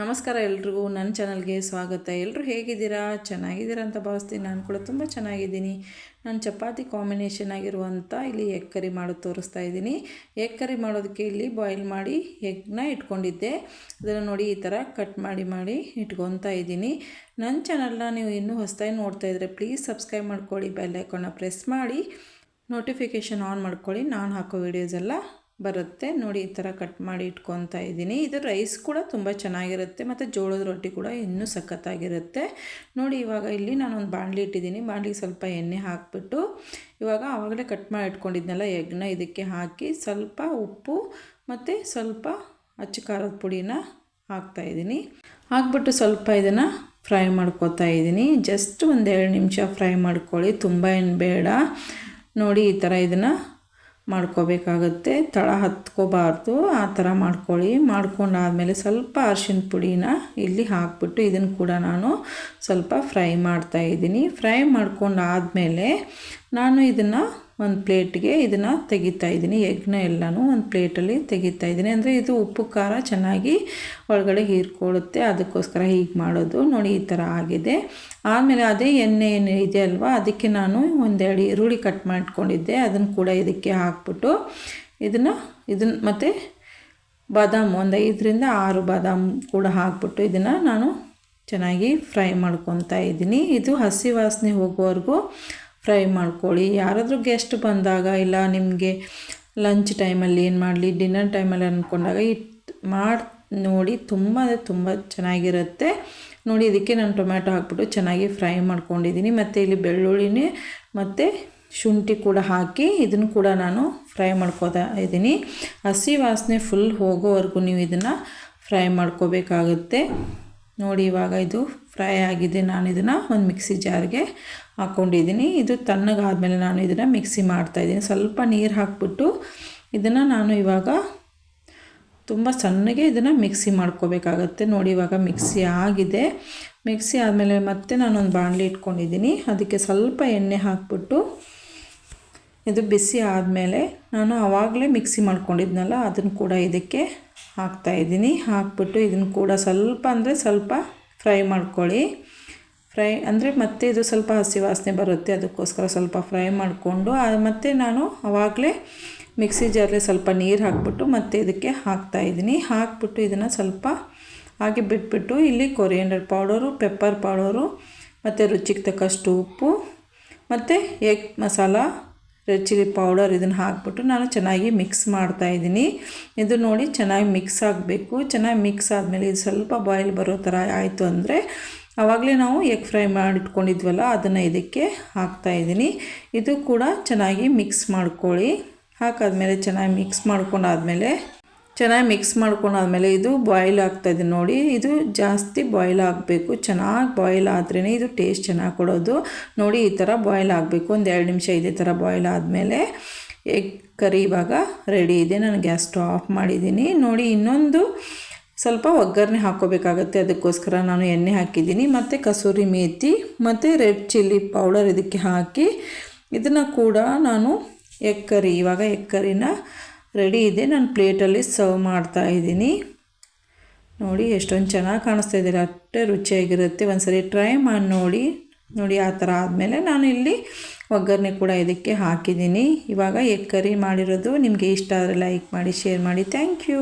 ನಮಸ್ಕಾರ ಎಲ್ರಿಗೂ ನನ್ನ ಚಾನಲ್ಗೆ ಸ್ವಾಗತ. ಎಲ್ಲರೂ ಹೇಗಿದ್ದೀರಾ? ಚೆನ್ನಾಗಿದ್ದೀರಾ ಅಂತ ಭಾವಿಸ್ತೀನಿ. ನಾನು ಕೂಡ ತುಂಬ ಚೆನ್ನಾಗಿದ್ದೀನಿ. ನಾನು ಚಪಾತಿ ಕಾಂಬಿನೇಷನ್ ಆಗಿರುವಂಥ ಇಲ್ಲಿ ಎಗ್ ಕರಿ ಮಾಡೋದು ತೋರಿಸ್ತಾ ಇದ್ದೀನಿ. ಎಗ್ ಕರಿ ಮಾಡೋದಕ್ಕೆ ಇಲ್ಲಿ ಬಾಯ್ಲ್ ಮಾಡಿ ಎಗ್ನ ಇಟ್ಕೊಂಡಿದ್ದೆ. ಅದನ್ನು ನೋಡಿ ಈ ಥರ ಕಟ್ ಮಾಡಿ ಮಾಡಿ ಇಟ್ಕೊತಾ ಇದ್ದೀನಿ. ನನ್ನ ಚಾನಲ್ನ ನೀವು ಇನ್ನೂ ಹೊಸದಾಗಿ ನೋಡ್ತಾ ಇದ್ದರೆ ಪ್ಲೀಸ್ ಸಬ್ಸ್ಕ್ರೈಬ್ ಮಾಡ್ಕೊಳ್ಳಿ ಬೆಲ್ ಐಕಾನ್ನ ಪ್ರೆಸ್ ಮಾಡಿ ನೋಟಿಫಿಕೇಷನ್ ಆನ್ ಮಾಡ್ಕೊಳ್ಳಿ. ನಾನು ಹಾಕೋ ವೀಡಿಯೋಸ್ ಎಲ್ಲ ಬರುತ್ತೆ. ನೋಡಿ, ಈ ಥರ ಕಟ್ ಮಾಡಿ ಇಟ್ಕೊತಾ ಇದ್ದೀನಿ. ಇದು ರೈಸ್ ಕೂಡ ತುಂಬ ಚೆನ್ನಾಗಿರುತ್ತೆ. ಮತ್ತು ಜೋಳದ ರೊಟ್ಟಿ ಕೂಡ ಇನ್ನೂ ಸಖತ್ತಾಗಿರುತ್ತೆ. ನೋಡಿ, ಇವಾಗ ಇಲ್ಲಿ ನಾನೊಂದು ಬಾಣಲಿ ಇಟ್ಟಿದ್ದೀನಿ. ಬಾಣಲಿಗೆ ಸ್ವಲ್ಪ ಎಣ್ಣೆ ಹಾಕಿಬಿಟ್ಟು, ಇವಾಗ ಆವಾಗಲೇ ಕಟ್ ಮಾಡಿ ಇಟ್ಕೊಂಡಿದ್ನೆಲ್ಲ ಎಗ್ನ ಇದಕ್ಕೆ ಹಾಕಿ ಸ್ವಲ್ಪ ಉಪ್ಪು ಮತ್ತು ಸ್ವಲ್ಪ ಅಚ್ಚ ಖಾರದ ಪುಡಿನ ಹಾಕ್ತಾಯಿದ್ದೀನಿ ಹಾಕ್ಬಿಟ್ಟು ಸ್ವಲ್ಪ ಇದನ್ನು ಫ್ರೈ ಮಾಡ್ಕೋತಾ ಇದ್ದೀನಿ. ಜಸ್ಟ್ ಒಂದು ಎರಡು ನಿಮಿಷ ಫ್ರೈ ಮಾಡ್ಕೊಳ್ಳಿ. ತುಂಬ ಏನು ಬೇಡ. ನೋಡಿ, ಈ ಥರ ಇದನ್ನು ಮಾಡ್ಕೋಬೇಕಾಗುತ್ತೆ. ತಳ ಹತ್ಕೋಬಾರ್ದು. ಆ ಥರ ಮಾಡ್ಕೊಳ್ಳಿ. ಮಾಡ್ಕೊಂಡಾದಮೇಲೆ ಸ್ವಲ್ಪ ಅರ್ಶಿನ ಪುಡಿನ ಇಲ್ಲಿ ಹಾಕ್ಬಿಟ್ಟು ಇದನ್ನು ಕೂಡ ನಾನು ಸ್ವಲ್ಪ ಫ್ರೈ ಮಾಡ್ತಾಯಿದ್ದೀನಿ ಫ್ರೈ ಮಾಡ್ಕೊಂಡಾದಮೇಲೆ ನಾನು ಇದನ್ನು ಒಂದು ಪ್ಲೇಟ್ಗೆ ಇದನ್ನು ತೆಗಿತಾ ಇದ್ದೀನಿ. ಎಗ್ನ ಎಲ್ಲನೂ ಒಂದು ಪ್ಲೇಟಲ್ಲಿ ತೆಗಿತಾ ಇದ್ದೀನಿ. ಅಂದರೆ ಇದು ಉಪ್ಪು, ಖಾರ ಚೆನ್ನಾಗಿ ಒಳಗಡೆ ಹೀರ್ಕೊಳ್ಳುತ್ತೆ. ಅದಕ್ಕೋಸ್ಕರ ಹೀಗೆ ಮಾಡೋದು. ನೋಡಿ, ಈ ಥರ ಆಗಿದೆ. ಆಮೇಲೆ ಅದೇ ಎಣ್ಣೆ ಏನು ಇದೆ ಅಲ್ವಾ? ಅದಕ್ಕೆ ನಾನು ಒಂದೆರಡು ಈರುಳ್ಳಿ ಕಟ್ ಮಾಡ್ಕೊಂಡಿದ್ದೆ. ಅದನ್ನು ಕೂಡ ಇದಕ್ಕೆ ಹಾಕ್ಬಿಟ್ಟು ಇದನ್ನು ಇದನ್ನು ಮತ್ತು ಬಾದಾಮ್ ಒಂದು ಐದರಿಂದ ಆರು ಬಾದಾಮ್ ಕೂಡ ಹಾಕ್ಬಿಟ್ಟು ಇದನ್ನು ನಾನು ಚೆನ್ನಾಗಿ ಫ್ರೈ ಮಾಡ್ಕೊತಾ ಇದ್ದೀನಿ. ಇದು ಹಸಿ ವಾಸನೆ ಹೋಗೋವರೆಗೂ ಫ್ರೈ ಮಾಡ್ಕೊಳ್ಳಿ. ಯಾರಾದರೂ ಗೆಸ್ಟ್ ಬಂದಾಗ ಇಲ್ಲ ನಿಮಗೆ ಲಂಚ್ ಟೈಮಲ್ಲಿ ಏನು ಮಾಡಲಿ ಡಿನ್ನರ್ ಟೈಮಲ್ಲಿ ಅಂದ್ಕೊಂಡಾಗ ಇಟ್ಟು ಮಾಡಿ ನೋಡಿ ತುಂಬ ತುಂಬ ಚೆನ್ನಾಗಿರುತ್ತೆ. ನೋಡಿ ಇದಕ್ಕೆ ನಾನು ಟೊಮ್ಯಾಟೊ ಹಾಕ್ಬಿಟ್ಟು ಚೆನ್ನಾಗಿ ಫ್ರೈ ಮಾಡ್ಕೊಂಡಿದ್ದೀನಿ. ಮತ್ತು ಇಲ್ಲಿ ಬೆಳ್ಳುಳ್ಳಿನೇ ಮತ್ತು ಶುಂಠಿ ಕೂಡ ಹಾಕಿ ಇದನ್ನು ಕೂಡ ನಾನು ಫ್ರೈ ಮಾಡ್ಕೋತಾ ಇದ್ದೀನಿ. ಹಸಿ ವಾಸನೆ ಫುಲ್ ಹೋಗೋವರೆಗೂ ನೀವು ಇದನ್ನು ಫ್ರೈ ಮಾಡ್ಕೋಬೇಕಾಗುತ್ತೆ. ನೋಡಿ, ಇವಾಗ ಇದು ಫ್ರೈ ಆಗಿದೆ. ನಾನು ಇದನ್ನು ಒಂದು ಮಿಕ್ಸಿ ಜಾರ್ಗೆ ಹಾಕ್ಕೊಂಡಿದ್ದೀನಿ ಇದು ತಣ್ಣಗಾದಮೇಲೆ ನಾನು ಇದನ್ನು ಮಿಕ್ಸಿ ಮಾಡ್ತಾಯಿದ್ದೀನಿ ಸ್ವಲ್ಪ ನೀರು ಹಾಕ್ಬಿಟ್ಟು ಇದನ್ನು ನಾನು ಇವಾಗ ತುಂಬ ಸಣ್ಣಗೆ ಇದನ್ನು ಮಿಕ್ಸಿ ಮಾಡ್ಕೋಬೇಕಾಗತ್ತೆ. ನೋಡಿ, ಇವಾಗ ಮಿಕ್ಸಿ ಆಗಿದೆ. ಮಿಕ್ಸಿ ಆದಮೇಲೆ ಮತ್ತೆ ನಾನೊಂದು ಬಾಣಲಿ ಇಟ್ಕೊಂಡಿದ್ದೀನಿ. ಅದಕ್ಕೆ ಸ್ವಲ್ಪ ಎಣ್ಣೆ ಹಾಕ್ಬಿಟ್ಟು ಇದು ಬಿಸಿ ಆದಮೇಲೆ ನಾನು ಆವಾಗಲೇ ಮಿಕ್ಸಿ ಮಾಡ್ಕೊಂಡಿದ್ನಲ್ಲ ಅದನ್ನು ಕೂಡ ಇದಕ್ಕೆ ಹಾಕ್ತಾಯಿದ್ದೀನಿ ಹಾಕ್ಬಿಟ್ಟು ಇದನ್ನು ಕೂಡ ಸ್ವಲ್ಪ ಅಂದರೆ ಸ್ವಲ್ಪ ಫ್ರೈ ಮಾಡ್ಕೊಳ್ಳಿ. ಫ್ರೈ ಅಂದರೆ ಮತ್ತೆ ಇದು ಸ್ವಲ್ಪ ಹಸಿ ವಾಸನೆ ಬರುತ್ತೆ. ಅದಕ್ಕೋಸ್ಕರ ಸ್ವಲ್ಪ ಫ್ರೈ ಮಾಡಿಕೊಂಡು ಮತ್ತು ನಾನು ಆವಾಗಲೇ ಮಿಕ್ಸಿ ಜಾರಲ್ಲಿ ಸ್ವಲ್ಪ ನೀರು ಹಾಕ್ಬಿಟ್ಟು ಮತ್ತೆ ಇದಕ್ಕೆ ಹಾಕ್ತಾಯಿದ್ದೀನಿ ಹಾಕ್ಬಿಟ್ಟು ಇದನ್ನು ಸ್ವಲ್ಪ ಹಾಗೆ ಬಿಟ್ಬಿಟ್ಟು ಇಲ್ಲಿ ಕೊರಿಯಂಡರ್ ಪೌಡರು, ಪೆಪ್ಪರ್ ಪೌಡರು, ಮತ್ತು ರುಚಿಗೆ ತಕ್ಕಷ್ಟು ಉಪ್ಪು, ಮತ್ತು egg masala red chilli powder ಇದನ್ನು ಹಾಕ್ಬಿಟ್ಟು ನಾನು ಚೆನ್ನಾಗಿ ಮಿಕ್ಸ್ ಮಾಡ್ತಾಯಿದ್ದೀನಿ ಇದು ನೋಡಿ ಚೆನ್ನಾಗಿ ಮಿಕ್ಸ್ ಆಗಬೇಕು. ಚೆನ್ನಾಗಿ ಮಿಕ್ಸ್ ಆದಮೇಲೆ ಇದು ಸ್ವಲ್ಪ ಬಾಯ್ಲ್ ಬರೋ ಥರ ಆಯಿತು ಅಂದರೆ ಆವಾಗಲೇ ನಾವು ಎಗ್ ಫ್ರೈ ಮಾಡಿಟ್ಕೊಂಡಿದ್ವಲ್ಲ, ಅದನ್ನು ಇದಕ್ಕೆ ಹಾಕ್ತಾಯಿದ್ದೀನಿ ಇದು ಕೂಡ ಚೆನ್ನಾಗಿ ಮಿಕ್ಸ್ ಮಾಡ್ಕೊಳ್ಳಿ. ಹಾಕಾದ್ಮೇಲೆ ಚೆನ್ನಾಗಿ ಮಿಕ್ಸ್ ಮಾಡ್ಕೊಂಡಾದ್ಮೇಲೆ ಚೆನ್ನಾಗಿ ಮಿಕ್ಸ್ ಮಾಡ್ಕೊಂಡಾದ್ಮೇಲೆ ಇದು ಬಾಯ್ಲ್ ಆಗ್ತಾಯಿದೆ ನೋಡಿ. ಇದು ಜಾಸ್ತಿ ಬಾಯ್ಲ್ ಆಗಬೇಕು. ಚೆನ್ನಾಗಿ ಬಾಯ್ಲ್ ಆದ್ರೇ ಇದು ಟೇಸ್ಟ್ ಚೆನ್ನಾಗಿ ಕೊಡೋದು. ನೋಡಿ ಈ ಥರ ಬಾಯ್ಲ್ ಆಗಬೇಕು. ಒಂದು ಎರಡು ನಿಮಿಷ ಇದೇ ಥರ ಬಾಯ್ಲ್ ಆದಮೇಲೆ ಎಗ್ ಕರಿ ಇವಾಗ ರೆಡಿ ಇದೆ. ನಾನು ಗ್ಯಾಸ್ ಸ್ಟವ್ ಆಫ್ ಮಾಡಿದ್ದೀನಿ. ನೋಡಿ ಇನ್ನೊಂದು ಸ್ವಲ್ಪ ಒಗ್ಗರಣೆ ಹಾಕ್ಕೋಬೇಕಾಗತ್ತೆ. ಅದಕ್ಕೋಸ್ಕರ ನಾನು ಎಣ್ಣೆ ಹಾಕಿದ್ದೀನಿ. ಮತ್ತು ಕಸೂರಿ ಮೇಥಿ ಮತ್ತು ರೆಡ್ ಚಿಲ್ಲಿ ಪೌಡರ್ ಇದಕ್ಕೆ ಹಾಕಿ ಇದನ್ನು ಕೂಡ ನಾನು ಎಗ್ ಕರಿ ಇವಾಗ ಎಗ್ ಕರಿನ ರೆಡಿ ಇದೆ. ನಾನು ಪ್ಲೇಟಲ್ಲಿ ಸರ್ವ್ ಮಾಡ್ತಾ ಇದ್ದೀನಿ. ನೋಡಿ ಎಷ್ಟೊಂದು ಚೆನ್ನಾಗಿ ಕಾಣಿಸ್ತಾ ಇದ್ದೀರ ಅಷ್ಟೇ ರುಚಿಯಾಗಿರುತ್ತೆ. ಒಂದು ಸರಿ ಟ್ರೈ ಮಾಡಿ ನೋಡಿ. ನೋಡಿ ಆ ಥರ ಆದಮೇಲೆ ನಾನು ಇಲ್ಲಿ ಒಗ್ಗರಣೆ ಕೂಡ ಇದಕ್ಕೆ ಹಾಕಿದ್ದೀನಿ. ಇವಾಗ ಎಗ್ ಕರಿ ಮಾಡಿರೋದು. ನಿಮಗೆ ಇಷ್ಟ ಆದರೆ ಲೈಕ್ ಮಾಡಿ, ಶೇರ್ ಮಾಡಿ. Thank you.